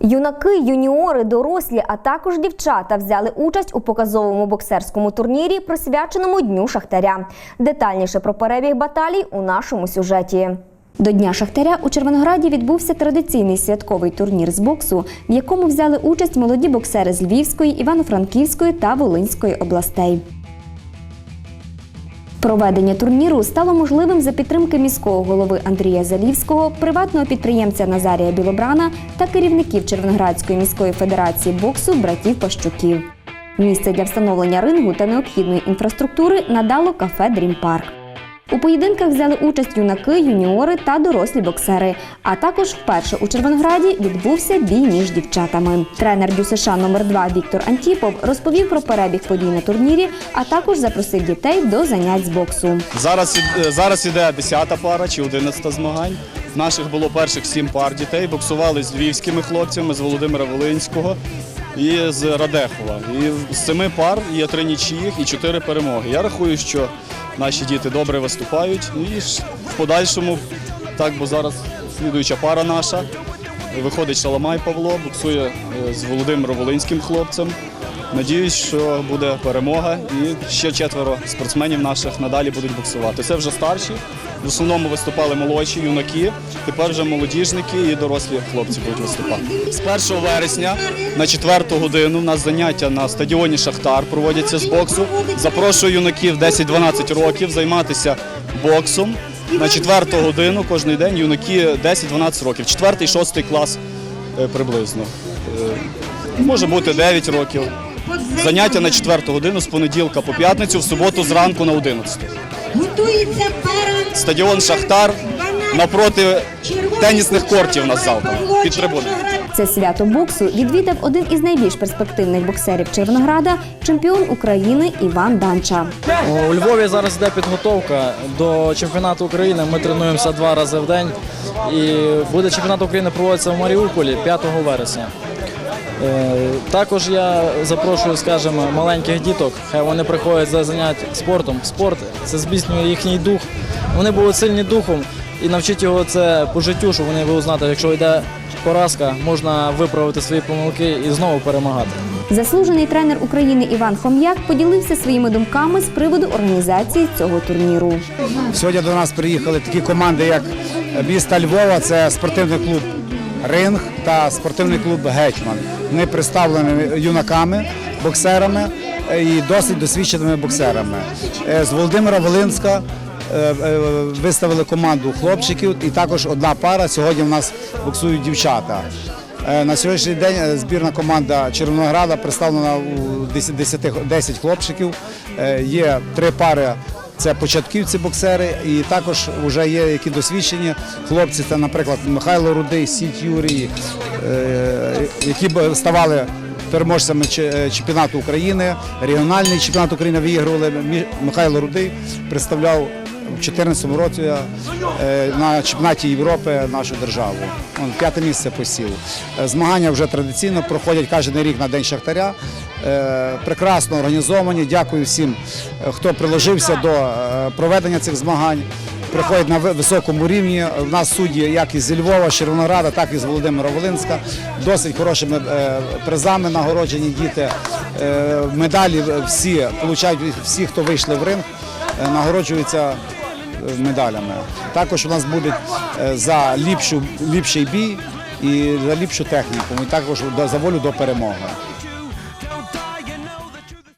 Юнаки, юніори, дорослі, а також дівчата взяли участь у показовому боксерському турнірі, присвяченому Дню Шахтаря. Детальніше про перебіг баталій у нашому сюжеті. До Дня Шахтаря у Червонограді відбувся традиційний святковий турнір з боксу, в якому взяли участь молоді боксери з Львівської, Івано-Франківської та Волинської областей. Проведення турніру стало можливим за підтримки міського голови Андрія Залівського, приватного підприємця Назарія Білобрана та керівників Червоноградської міської федерації боксу братів Пащуків. Місце для встановлення рингу та необхідної інфраструктури надало кафе Дрім Парк. У поєдинках взяли участь юнаки, юніори та дорослі боксери. А також вперше у Червонограді відбувся бій між дівчатами. Тренер ДЮСШ номер 2 Віктор Антіпов розповів про перебіг подій на турнірі, а також запросив дітей до занять з боксу. Зараз, зараз іде 10 пара чи 11 змагань. Наших було перших 7 пар дітей. Боксували з львівськими хлопцями, з Володимира Волинського і з Радехова. І з семи пар є три нічиїх і чотири перемоги. Я рахую, що наші діти добре виступають. І в подальшому, так, бо зараз слідуюча пара наша. Виходить Шаламай Павло, боксує е, з Володимиром Волинським хлопцем. Надіюсь, що буде перемога і ще четверо спортсменів наших надалі будуть боксувати. Це вже старші. В основному виступали молодші юнаки, тепер вже молодіжники і дорослі хлопці будуть виступати. З 1 вересня на 4 годину у нас заняття на стадіоні Шахтар проводяться з боксу. Запрошую юнаків 10-12 років займатися боксом. На 4 годину кожен день юнаки 10-12 років, 4-6 клас е, приблизно. Е, Може бути 9 років. Заняття на 4 годину з понеділка по п'ятницю, в суботу зранку на 11. Готується пара. Стадіон Шахтар напроти тенісних кортів на завтра під трибуною. Це свято боксу відвідав один із найбільш перспективних боксерів Червонограда, чемпіон України Іван Данча. У Львові зараз йде підготовка до чемпіонату України. Ми тренуємося два рази в день. І буде чемпіонат України проводитися в Маріуполі 5 вересня. Е, Також я запрошую, скажімо, маленьких діток. Хай вони приходять за занять спортом. Спорт це зміцнює їхній дух. Вони будуть сильні духом і навчить його це по життю, щоб вони будуть знати, якщо йде поразка, можна виправити свої помилки і знову перемагати. Заслужений тренер України Іван Хом'як поділився своїми думками з приводу організації цього турніру. Сьогодні до нас приїхали такі команди, як міста Львова, це спортивний клуб Ринг та спортивний клуб Гетьман. Вони представлені юнаками, боксерами е, і досить досвідченими боксерами. Е, З Володимира Волинська е, виставили команду хлопчиків, і також одна пара. Сьогодні в нас боксують дівчата. На сьогоднішній день збірна команда Червонограда представлена у 10, 10 10 хлопчиків. Є три пари. Це початківці боксери, і також вже є які досвідчені хлопці. Це, наприклад, Михайло Рудий, Сіть Юрій, е, які ставали переможцями е, чемпіонату України, регіональний чемпіонат України виігрували. Михайло Рудий представляв у 2014 році е, на чемпіонаті Європи нашу державу. Он п'яте місце посів. Змагання вже традиційно проходять кожен рік на День Шахтаря. Е, Прекрасно організовані. Дякую всім, е, хто приложився до е, проведення цих змагань. Приходять на високому рівні. У нас судді як із зі Львова, з Червонограда, так і з Володимира Волинська. Досить хорошими призами нагороджені діти. Медалі всі получають всі, хто вийшли в ринг, нагороджуються медалями. Також у нас буде за ліпшу, ліпший бій і за ліпшу техніку, і також за волю до перемоги.